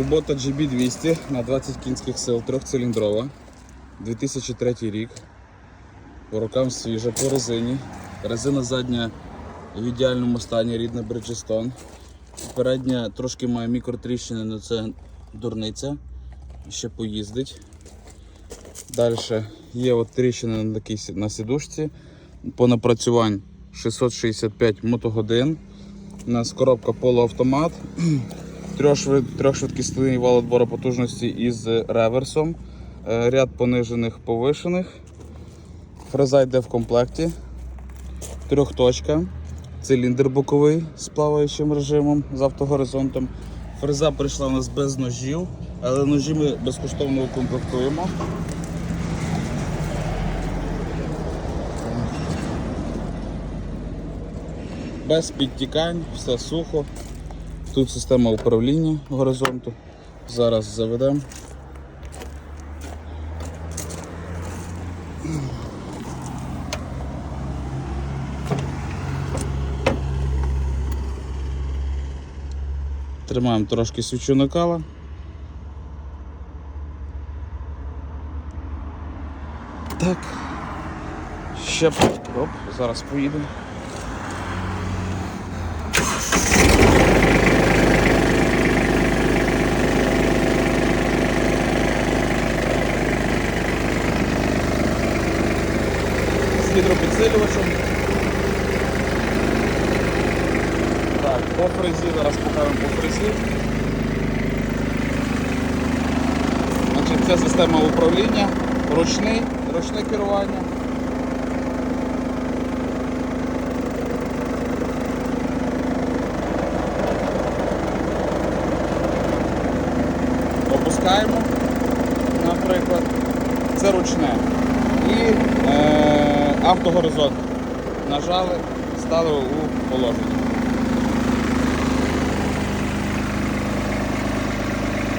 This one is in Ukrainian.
Кубота GB200 на 20 кінських сил, трьохциліндрова. 2003 рік. По рукам свіжа, по резині. Резина задня в ідеальному стані, рідна Bridgestone. Передня трошки має мікротріщини, але це дурниця. Ще поїздить. Далі є от тріщини на, такій, на сідушці. По напрацювань 665 мотогодин. У нас коробка полуавтомат. Трьохшвид- Трьохшвидкісний вал відбору потужності із реверсом. Е, Ряд понижених повишених. Фреза йде в комплекті. Трьохточка. Циліндр боковий з плаваючим режимом з автогоризонтом. Фреза прийшла у нас без ножів, але ножі ми безкоштовно укомплектуємо. Без підтікань, все сухо. Тут система управління горизонту. Зараз заведемо. Тримаємо трошки свічу накала. Так. Ще оп, зараз поїдемо. З гідропідсилювачем. Так, по фрезі, зараз покажемо по фрезі. Значить, це система управління, ручний, ручне керування. Опускаємо, наприклад, це ручне. І е, автогоризонт. Нажали, стали у положення.